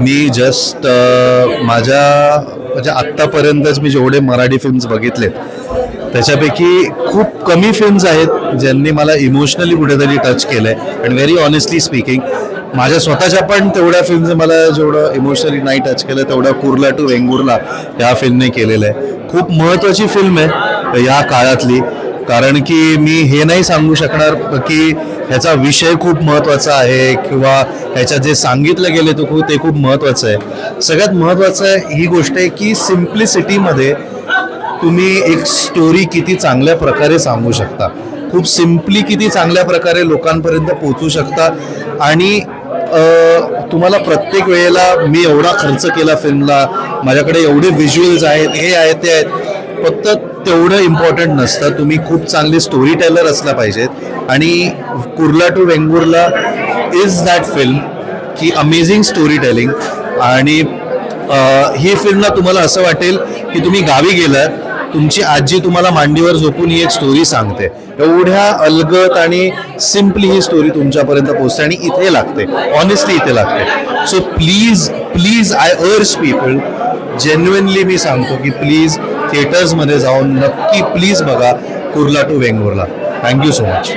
मी just माझ्या म्हणजे आत्तापर्यंतच मी जेवढे मराठी फिल्म्स बघितलेत त्याच्यापैकी खूप कमी फिल्म्स आहेत ज्यांनी मला इमोशनली कुठेतरी टच केलं आहे अँड व्हेरी ऑनेस्टली स्पीकिंग माझ्या स्वतःच्या पण तेवढ्या फिल्म्स मला जेवढं इमोशनली नाही टच केलं तेवढं कुर्ला टू वेंगुर्ला या फिल्मने केलेलं आहे. खूप महत्त्वाची फिल्म आहे या काळातली. कारण की मी हे नाही सांगू शकणार की ह्याचा विषय खूप महत्त्वाचा आहे किंवा ह्याच्यात जे सांगितलं गेले तो खूप ते खूप महत्त्वाचं आहे. सगळ्यात महत्त्वाचं आहे ही गोष्ट आहे की सिम्प्लिसिटीमध्ये तुम्ही एक स्टोरी किती चांगल्या प्रकारे सांगू शकता. खूप सिम्पली किती चांगल्या प्रकारे लोकांपर्यंत पोचू शकता. आणि तुम्हाला प्रत्येक वेळेला मी एवढा खर्च केला फिल्मला माझ्याकडे एवढे व्हिज्युअल्स आहेत हे आहेत ते आहेत. फक्त तेवढं इम्पॉर्टंट नसतं. तुम्ही खूप चांगले स्टोरी टेलर असला पाहिजेत. आणि Kurla to Vengurla is that film की अमेझिंग स्टोरी टेलिंग आणि ही फिल्मला तुम्हाला असं वाटेल की तुम्ही गावी गेलात तुमची आजी तुम्हाला मांडीवर झोपून ही एक स्टोरी सांगते. एवढ्या अलगत आणि सिम्पली ही स्टोरी तुमच्यापर्यंत पोहोचते आणि इथे लागते. ऑनेस्टली इथे लागते. So please please I urge people genuinely मी सांगतो की प्लीज थिएटर्समध्ये जाऊन नक्की प्लीज बघा Kurla to Vengurla. Thank you so much